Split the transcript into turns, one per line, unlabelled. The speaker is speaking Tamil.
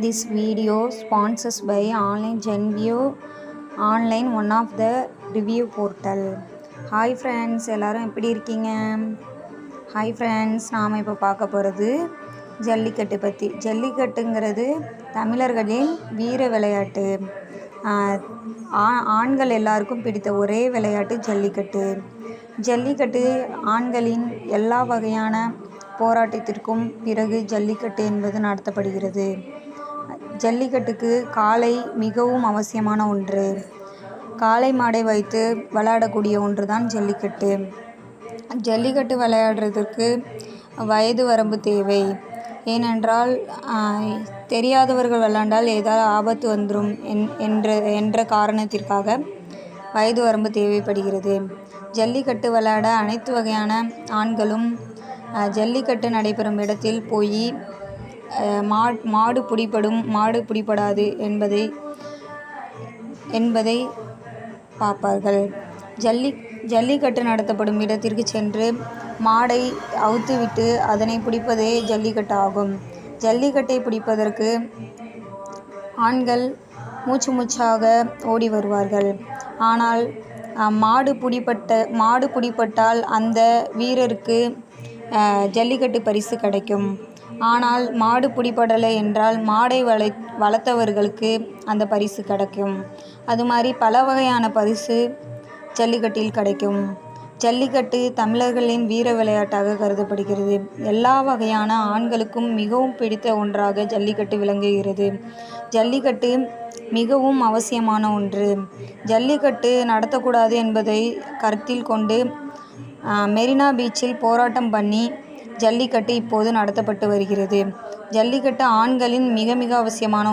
This video sponsored by Online Genview Online, one of the review portal. Hi friends எல்லாரும் எப்படி இருக்கீங்க? ஹாய் ஃப்ரெண்ட்ஸ் நாம் இப்போ பார்க்க போகிறது ஜல்லிக்கட்டு பற்றி ஜல்லிக்கட்டுங்கிறது தமிழர்களின் வீர விளையாட்டு. ஆ- ஆண்கள் எல்லாருக்கும் பிடித்த ஒரே விளையாட்டு ஜல்லிக்கட்டு. ஜல்லிக்கட்டு ஆண்களின் எல்லா வகையான போராட்டத்திற்கும் பிறகு ஜல்லிக்கட்டு என்பது நடத்தப்படுகிறது. ஜல்லிக்கட்டுக்கு காளை மிகவும் அவசியமான ஒன்று. காளை மாடை வைத்து விளையாடக்கூடிய ஒன்று தான் ஜல்லிக்கட்டு. ஜல்லிக்கட்டு விளையாடுறதுக்கு வயது வரம்பு தேவை. ஏனென்றால் தெரியாதவர்கள் விளையாண்டால் ஏதாவது ஆபத்து வந்துடும் என் என்ற என்ற காரணத்திற்காக வயது வரம்பு தேவைப்படுகிறது. ஜல்லிக்கட்டு விளையாட அனைத்து வகையான ஆண்களும் ஜல்லிக்கட்டு நடைபெறும் இடத்தில் போய் மா மாடு பிடிபடும் மாடு பிடிபடாது என்பதை என்பதை பார்ப்பார்கள். ஜல்லி ஜல்லிக்கட்டு நடத்தப்படும் இடத்திற்கு சென்று மாடை அவுத்துவிட்டு அதனை பிடிப்பதே ஜல்லிக்கட்டு ஆகும். ஜல்லிக்கட்டை பிடிப்பதற்கு ஆண்கள் மூச்சு மூச்சாக ஓடி வருவார்கள். ஆனால் மாடு பிடிப்பட்ட மாடு பிடிப்பட்டால் அந்த வீரருக்கு ஜல்லிக்கட்டு பரிசு கிடைக்கும். ஆனால் மாடு பிடிபடலை என்றால் மாடை வளை வளர்த்தவர்களுக்கு அந்த பரிசு கிடைக்கும். அது மாதிரி பல வகையான பரிசு ஜல்லிக்கட்டில் கிடைக்கும். ஜல்லிக்கட்டு தமிழர்களின் வீர விளையாட்டாக கருதப்படுகிறது. எல்லா வகையான ஆண்களுக்கும் மிகவும் பிடித்த ஒன்றாக ஜல்லிக்கட்டு விளங்குகிறது. ஜல்லிக்கட்டு மிகவும் அவசியமான ஒன்று. ஜல்லிக்கட்டு நடத்தக்கூடாது என்பதை கருத்தில் கொண்டு மெரினா பீச்சில் போராட்டம் பண்ணி ஜல்லிக்கட்டு இப்போது நடத்தப்பட்டு வருகிறது. ஜல்லிக்கட்டு ஆண்களின் மிக மிக அவசியமான